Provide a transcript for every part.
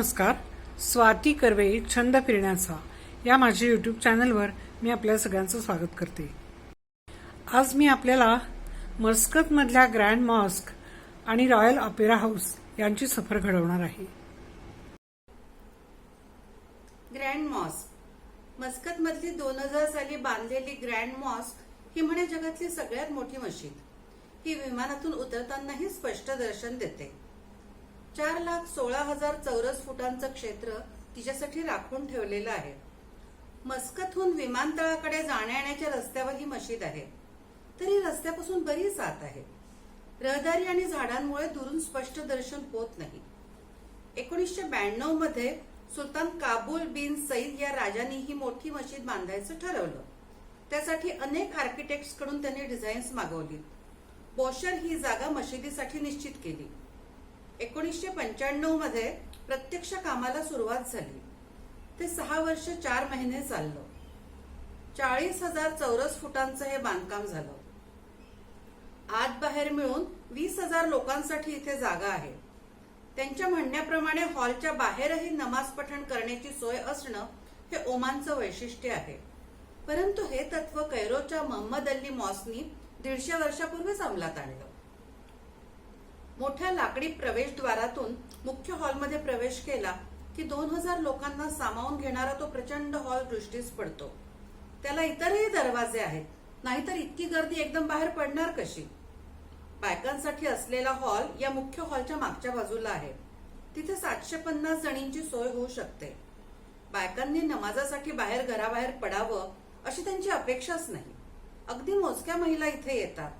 नमस्कार. स्वाती कर्वे छंद फिरण्याचा. या माझ्या यूट्यूब चॅनलवर मी आपल्या सगळ्यांचं स्वागत करते. आज मी आपल्याला मस्कतमधल्या ग्रँड मॉस्क आणि रॉयल ऑपेरा हाऊस यांची सफर घडवणार आहे. Grand mask. मस्कत मधली दोन हजार साली बांधलेली ग्रँड मॉस्क ही म्हणे जगातली सगळ्यात मोठी मशीद ही विमानातून उतरतानाही स्पष्ट दर्शन देते. चार लाख सोळा हजार चौरस फुटांचं क्षेत्र तिच्यासाठी राखून ठेवलेलं आहे. मस्कतहून विमानतळाकडे जाण्याच्या रस्त्यावर ही मशीद आहे. तरी रस्त्यापासून बरीच आत आहे. रहदारी आणि झाडांमुळे दुरून स्पष्ट दर्शन होत नाही. एकोणीसशे ब्याण्णवमध्ये सुलतान काबूल बिन सईद या राजांनी ही मोठी मशीद बांधायचं ठरवलं. त्यासाठी अनेक आर्किटेक्ट्सकडून त्यांनी डिझाईन्स मागवली. बोशर ही जागा मशिदीसाठी निश्चित केली. एकोणीसशे पंच्याण्णवमध्ये प्रत्यक्ष कामाला सुरुवात झाली. ते सहा वर्ष चार महिने चाललं. चाळीस हजार चौरस फुटांचं हे बांधकाम झालं. आत बाहेर मिळून वीस हजार लोकांसाठी इथे जागा आहे. त्यांच्या म्हणण्याप्रमाणे हॉलच्या बाहेरही नमाज पठण करण्याची सोय असणं हे ओमानचं वैशिष्ट्य आहे. परंतु हे तत्व कैरोच्या मोहम्मद अल्ली मॉसनी दीडशे वर्षापूर्वीच अंमलात आणलं. मोठ्या लाकडी प्रवेशद्वारातून मुख्य हॉलमध्ये प्रवेश केला की दोन हजार लोकांना सामावून घेणारा तो प्रचंड हॉल दृष्टीस पडतो. त्याला इतरही दरवाजे आहेत. नाहीतर इतकी गर्दी एकदम बाहेर पडणार कशी? बायकांसाठी असलेला हॉल या मुख्य हॉलच्या मागच्या बाजूला आहे. तिथे सातशे पन्नास जणींची सोय होऊ शकते. बायकांनी नमाजासाठी बाहेर घराबाहेर पडावं अशी त्यांची अपेक्षाच नाही. अगदी मोजक्या महिला इथे येतात.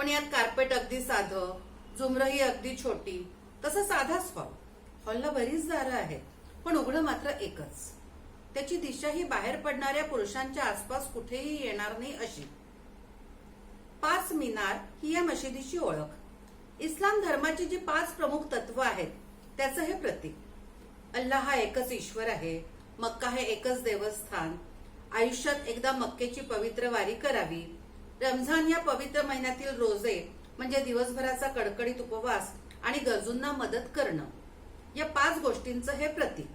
पण यात कार्पेट अगदी साधं झुमरही अगदी छोटी तसं साधाच हॉल हॉलला बरीच दारं आहेत पण उघडं मात्र एकच. त्याची दिशा ही बाहेर पडणाऱ्या पुरुषांच्या आसपास कुठेही येणार नाही अशी. पाच मिनार ही या मशिदीची ओळख. इस्लाम धर्माची जी पाच प्रमुख तत्व आहेत त्याचं हे प्रतीक. अल्लाह हा एकच ईश्वर आहे मक्का हे एकच देवस्थान. आयुष्यात एकदा मक्केची पवित्र वारी करावी रमझान या पवित्र महिन्यातील रोजे म्हणजे दिवसभराचा कडकडीत उपवास आणि गरजूंना मदत करणं या पाच गोष्टींचं हे प्रतीक.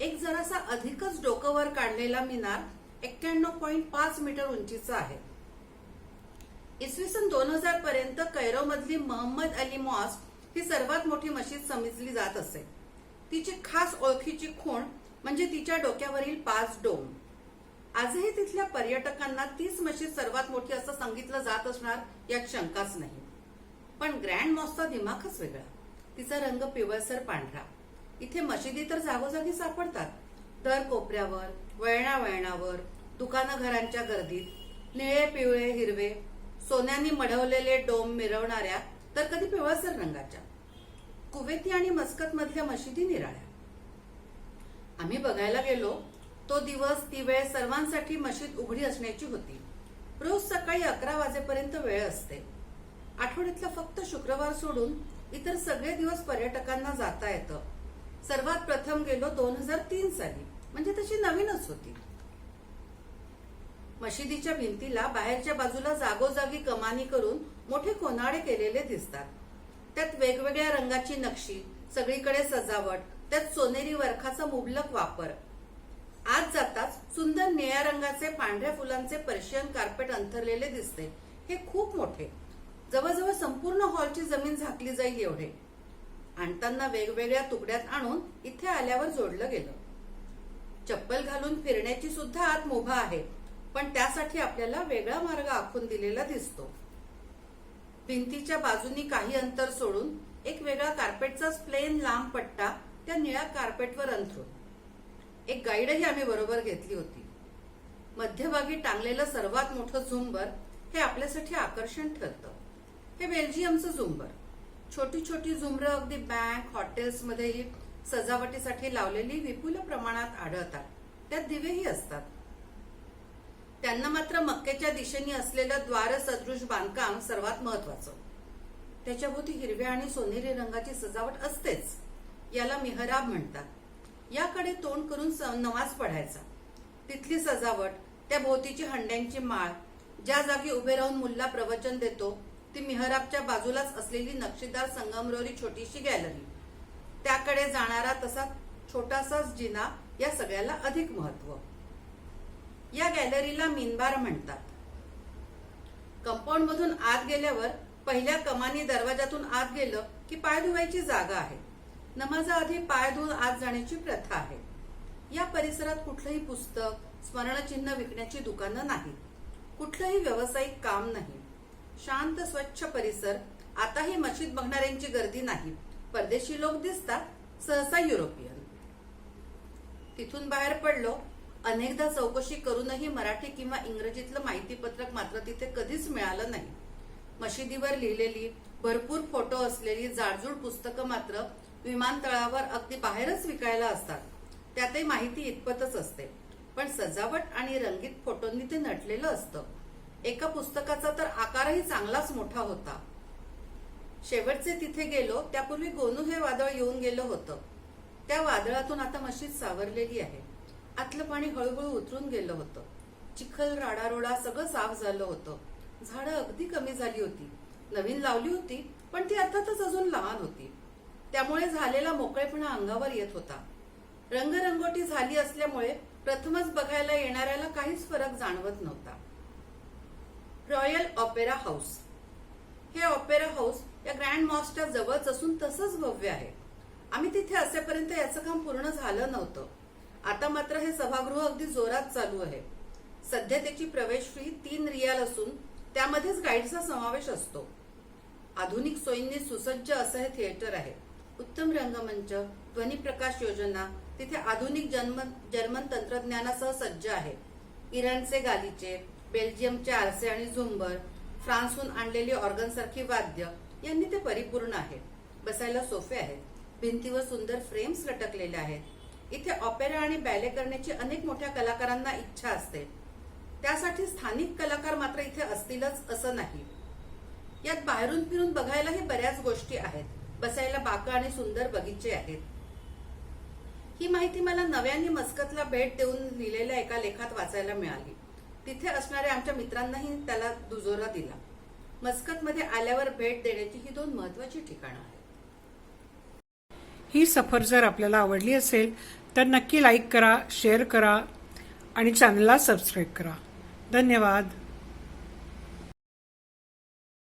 एक जरासा अधिकच डोकं वर काढलेला मिनार एक्क्याण्णव पॉईंट पाच मीटर उंचीचा आहे. इसवी सन दोन हजार पर्यंत कैरोमधली महम्मद अली मॉस्क ही सर्वात मोठी मशीद समजली जात असे. तिची खास ओळखीची खूण म्हणजे तिच्या डोक्यावरील पाच डोम. आजही तिथल्या पर्यटकांना तीच मशीद सर्वात मोठी असं सांगितलं जात असणार यात शंकाच नाही. पण ग्रँड मॉसचा दिमागच वेगळा. तिचा रंग पिवळसर पांढरा. इथे मशिदी तर जागोजागी सापडतात. दर कोपऱ्यावर वळणा वळणावर दुकानं घरांच्या गर्दीत निळे पिवळे हिरवे सोन्यानी मढवलेले डोम मिरवणाऱ्या तर कधी पिवळसर रंगाच्या. कुवेती आणि मस्कत मधल्या मशिदी निराळ्या. आम्ही बघायला गेलो तो दिवस ती वेळ सर्वांसाठी मशीद उघडी असण्याची होती. रोज सकाळी अकरा वाजेपर्यंत वेळ असते. आठवड्यातला फक्त शुक्रवार सोडून इतर सगळे दिवस पर्यटकांना जाता येतं. सर्वात प्रथम गेलो दोन हजार तीन साली. म्हणजे तशी नवीनच होती. मशिदीच्या भिंतीला बाहेरच्या बाजूला जागोजागी कमानी करून मोठे कोनाडे केलेले दिसतात. त्यात वेगवेगळ्या रंगाची नक्षी सगळीकडे सजावट त्यात सोनेरी वरखाचा मुबलक वापर. आज जाताच सुंदर निळ्या रंगाचे पांढऱ्या फुलांचे पर्शियन कार्पेट अंथरलेले दिसते. हे खूप मोठे. जवळजवळ संपूर्ण हॉलची जमीन झाकली जाईल एवढे. आणताना वेगवेगळ्या तुकड्यात आणून इथे आल्यावर जोडलं गेलं. चप्पल घालून फिरण्याची सुद्धा आत मुभा आहे पण त्यासाठी आपल्याला वेगळा मार्ग आखून दिलेला दिसतो. भिंतीच्या बाजूनी काही अंतर सोडून एक वेगळा कार्पेटचाच प्लेन लांब पट्टा त्या निळ्या कार्पेटवर अंथरून. एक गाईडही आम्ही बरोबर घेतली होती. मध्यभागी टांगलेलं सर्वात मोठं झुंबर हे आपल्यासाठी आकर्षण ठरतं. हे बेल्जियमचं झुंबर. छोटी छोटी झुंबर अगदी बँक हॉटेल्समध्येही सजावटीसाठी लावलेली विपुल प्रमाणात आढळतात. त्यात दिवेही असतात. त्यांना मात्र मक्केच्या दिशेने असलेलं द्वार सदृश बांधकाम सर्वात महत्वाचं त्याच्याभोवती हिरव्या आणि सोनेरी रंगाची सजावट असतेच याला मिहराब म्हणतात. याकडे तोंड करून स- नमाज पढायचा. तिथली सजावट त्या भोवतीची हंड्यांची माळ ज्या जागी उभे राहून मुल्ला प्रवचन देतो ती मिहराबच्या बाजूलाच असलेली नक्षीदार संगमरवरी छोटीशी गॅलरी. त्याकडे जाणारा तसा छोटासाच जिना या सगळ्याला अधिक महत्त्व. या गॅलरीला मिनबार म्हणतात. कंपाऊंड मधून आत गेल्यावर पहिल्या कमानी दरवाजातून आत गेलं की पाय धुवायची जागा आहे. नमाजाआधी पाय धुवून आत जाण्याची प्रथा आहे. या परिसरात कुठलंही पुस्तक स्मरणचिन्ह विकण्याची दुकानं नाहीत. कुठलंही व्यावसायिक काम नाही. शांत स्वच्छ परिसर. आताही मशीद बघणाऱ्यांची गर्दी नाही. परदेशी लोक दिसतात सहसा युरोपियन. तिथून बाहेर पडलो अनेकदा चौकशी करूनही मराठी किंवा इंग्रजीतलं माहितीपत्रक मात्र तिथे कधीच मिळालं नाही. मशिदीवर लिहिलेली भरपूर फोटो असलेली जाडजूड पुस्तकं मात्र विमानतळावर अगदी बाहेरच विकायला असतात. त्यातही माहिती इतपतच असते. पण सजावट आणि रंगीत फोटोंनी ते नटलेलं असतं. एका पुस्तकाचा तर आकारही चांगलाच मोठा होता. शेवटचे तिथे गेलो त्यापूर्वी गोनू हे वादळ येऊन गेलं होतं. त्या वादळातून आता मशीद सावरलेली आहे. आतलं पाणी हळूहळू उतरून गेलं होतं. चिखल राडारोडा सगळं साफ झालं होतं. झाडं अगदी कमी झाली होती. नवीन लावली होती पण ती अर्थातच अजून लहान होती. त्यामुळे झालेला मोकळेपणा अंगावर येत होता. रंगरंगोटी झाली असल्यामुळे प्रथमच बघायला येणाऱ्याला काहीच फरक जाणवत नव्हता. Royal Opera House. हे ऑपेरा हाऊस या ग्रँड मॉसच्या जवळच असून तसंच भव्य आहे. आम्ही तिथे असेपर्यंत याचं काम पूर्ण झालं नव्हतं. आता मात्र हे सभागृह अगदी जोरात चालू आहे. सध्या त्याची प्रवेश फी तीन रियाल असून त्यामध्येच गाईडचा समावेश असतो. आधुनिक सोयींनी सुसज्ज असं हे थिएटर आहे. उत्तम रंगमंच ध्वनी प्रकाश योजना तिथे आधुनिक जर्मन जर्मन तंत्रज्ञानासह सज्ज आहे. इराणचे गालीचे बेल्जियमचे आरसे आणि झुंबर फ्रान्सहून आणलेली ऑर्गन सारखी वाद्य यांनी ते परिपूर्ण आहे. बसायला सोफे आहेत भिंतीवर सुंदर फ्रेम्स लटकलेले आहेत. इथे ऑपेरा आणि बॅले करण्याची अनेक मोठ्या कलाकारांना इच्छा असते. त्यासाठी स्थानिक कलाकार मात्र इथे असतीलच असं नाही. यात बाहेरून फिरून बघायलाही बऱ्याच गोष्टी आहेत. बसायला बाका आणि सुंदर बगीचे आहेत. ही माहिती मला नव्याने मस्कतला भेट देऊन लिहिलेल्या एका लेखात वाचायला मिळाली. तिथे असणाऱ्या आमच्या मित्रांनाही त्याला दुजोरा दिला. मस्कतमध्ये आल्यावर भेट देण्याची ही दोन महत्वाची ठिकाणं आहेत. ही सफर जर आपल्याला आवडली असेल तर नक्की लाईक करा शेअर करा आणि चॅनलला सबस्क्राईब करा. धन्यवाद.